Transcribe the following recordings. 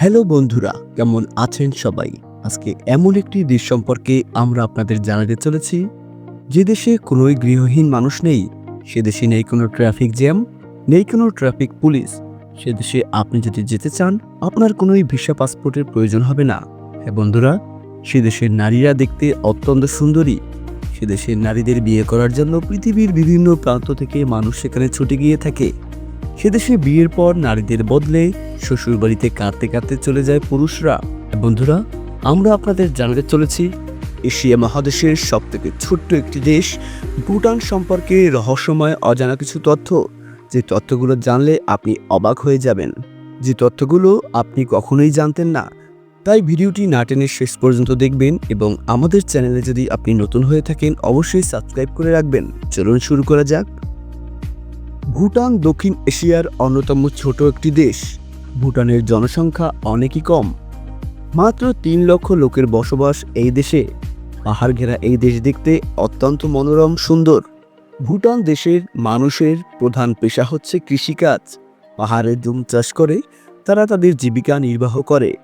Hello বন্ধুরা, কেমন আছেন সবাই? আজকে এমন একটি দেশ সম্পর্কে আমরা আপনাদের জানাতে চলেছি, যে দেশে কোনোই গৃহহীন মানুষ নেই, সে দেশে নেই কোনো ট্রাফিক জ্যাম, নেই কোনো ট্রাফিক পুলিশ, সে দেশে আপনি যদি যেতে চান, আপনার কোনোই ভিসা পাসপোর্টের প্রয়োজন হবে না। হ্যাঁ বন্ধুরা, সে দেশের নারীরা দেখতে অত্যন্ত সুন্দরী, সে দেশের নারীদের বিয়ে করার জন্য পৃথিবীর বিভিন্ন প্রান্ত থেকে মানুষ সেখানে ছুটে গিয়ে থাকে। সে দেশে বিয়ের পর নারীদের বদলে শ্বশুরবাড়িতে কাঁদতে কাঁদতে চলে যায় পুরুষরা। বন্ধুরা, আমরা আপনাদের জানাতে চলেছি, এশিয়া মহাদেশের সব থেকে ছোট্ট একটি দেশ, ভুটান সম্পর্কে রহস্যময় অজানা কিছু তথ্য। যে তথ্যগুলো জানলে আপনি অবাক হয়ে যাবেন। যে তথ্যগুলো আপনি কখনোই জানতেন না। তাই ভিডিওটি না টেনে শেষ পর্যন্ত দেখবেন এবং আমাদের চ্যানেলে যদি আপনি নতুন হয়ে থাকেন, অবশ্যই সাবস্ক্রাইব করে রাখবেন। চলুন শুরু করা যাক। ভুটান, দক্ষিণ এশিয়ার অন্যতম ছোট একটি দেশ। ভুটানের জনসংখ্যা অনেকই কম। মাত্র তিন লক্ষ লোকের বসবাস এই দেশে। পাহাড় ঘেরা এই দেশ দেখতে অত্যন্ত মনোরম, সুন্দর। ভুটান দেশের মানুষের প্রধান পেশা হচ্ছে কৃষিকাজ। পাহাড়ে জুম চাষ করে, তারা তাদের জীবিকা নির্বাহ করে।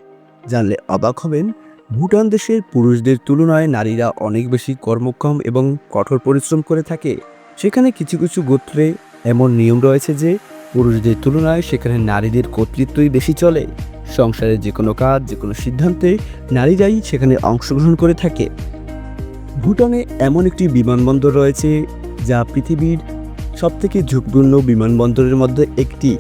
জানলে অবাক হবেন, ভুটান দেশের পুরুষদের তুলনায় নারীরা অনেক বেশি কর্মক্ষম এবং কঠোর পরিশ্রম করে থাকে। সেখানে কিছু কিছু গোত্রে এমন নিয়ম রয়েছে যে, পুরুষদের তুলনায় সেখানে নারীদের কর্তৃত্বই বেশি চলে। সংসারের যে কোনো কাজ যে কোনো সিদ্ধান্তে নারীরাই সেখানে অংশগ্রহণ করে থাকে। ভুটানে এমন একটি বিমানবন্দর রয়েছে, যা পৃথিবীর সবথেকে ঝুঁকপূর্ণ বিমানবন্দরের মধ্যে একটি।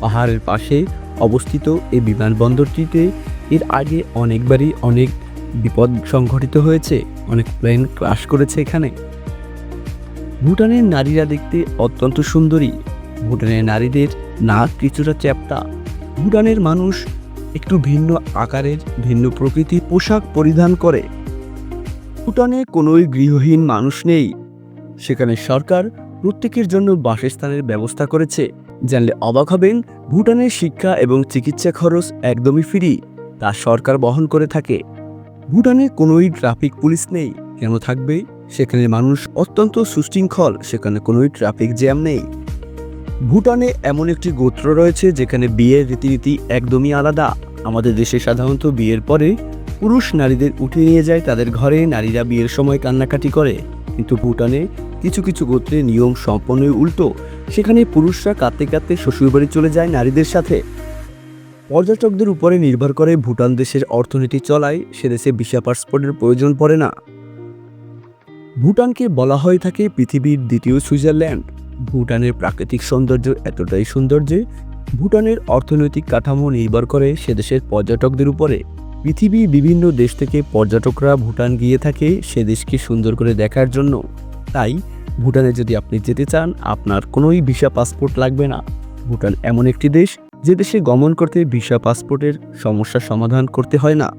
পাহাড়ের পাশে অবস্থিত এই বিমানবন্দরটিতে এর আগে অনেকবারই অনেক বিপদ সংঘটিত হয়েছে, অনেক প্লেন ক্রাশ করেছে এখানে। ভুটানের নারীরা দেখতে অত্যন্ত সুন্দরী। ভুটানের নারীদের নাক কিছুটা চ্যাপ্টা। ভুটানের মানুষ একটু ভিন্ন আকারের, ভিন্ন প্রকৃতির পোশাক পরিধান করে। ভুটানে কোনোই গৃহহীন মানুষ নেই। সেখানে সরকার প্রত্যেকের জন্য বাসস্থানের ব্যবস্থা করেছে। জানলে অবাক হবেন, ভুটানের শিক্ষা এবং চিকিৎসা খরচ একদমই ফ্রি, তা সরকার বহন করে থাকে। ভুটানে কোনোই ট্রাফিক পুলিশ নেই। কেন থাকবে? সেখানে মানুষ অত্যন্ত সুশৃঙ্খল, সেখানে কোনোই ট্রাফিক জ্যাম নেই। ভুটানে এমন একটি গোত্র রয়েছে যেখানে বিয়ের রীতিনীতি একদমই আলাদা। আমাদের দেশে সাধারণত বিয়ের পরে পুরুষ নারীদের উঠে নিয়ে যায় তাদের ঘরে, নারীরা বিয়ের সময় কান্নাকাটি করে। কিন্তু ভুটানে কিছু কিছু গোত্রে নিয়ম সম্পূর্ণই উল্টো। সেখানে পুরুষরা কাঁদতে কাঁদতে শ্বশুরবাড়ি চলে যায় নারীদের সাথে। পর্যটকদের উপরে নির্ভর করে ভুটান দেশের অর্থনীতি চলায়, সে দেশে ভিসা পাসপোর্টের প্রয়োজন পড়ে না। ভুটানকে বলা হয়ে থাকে পৃথিবীর দ্বিতীয় সুইজারল্যান্ড। ভুটানের প্রাকৃতিক সৌন্দর্য এতটাই সুন্দর যে, ভুটানের অর্থনৈতিক কাঠামো নির্ভর করে সে দেশের পর্যটকদের উপরে। পৃথিবীর বিভিন্ন দেশ থেকে পর্যটকরা ভুটান গিয়ে থাকে সে দেশকে সুন্দর করে দেখার জন্য। তাই, ভুটানে যদি আপনি যেতে চান, আপনার কোনোই ভিসা পাসপোর্ট লাগবে না। ভুটান এমন একটি দেশ যে দেশে গমন করতে ভিসা পাসপোর্টের সমস্যার সমাধান করতে হয় না।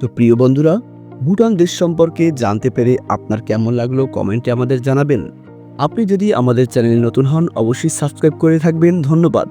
তো প্রিয় বন্ধুরা ভুটান দেশ সম্পর্কে জানতে পেরে আপনার কেমন লাগল কমেন্টে আমাদের জানাবেন। আপনি যদি আমাদের চ্যানেলে নতুন হন, অবশ্যই সাবস্ক্রাইব করে থাকবেন। ধন্যবাদ।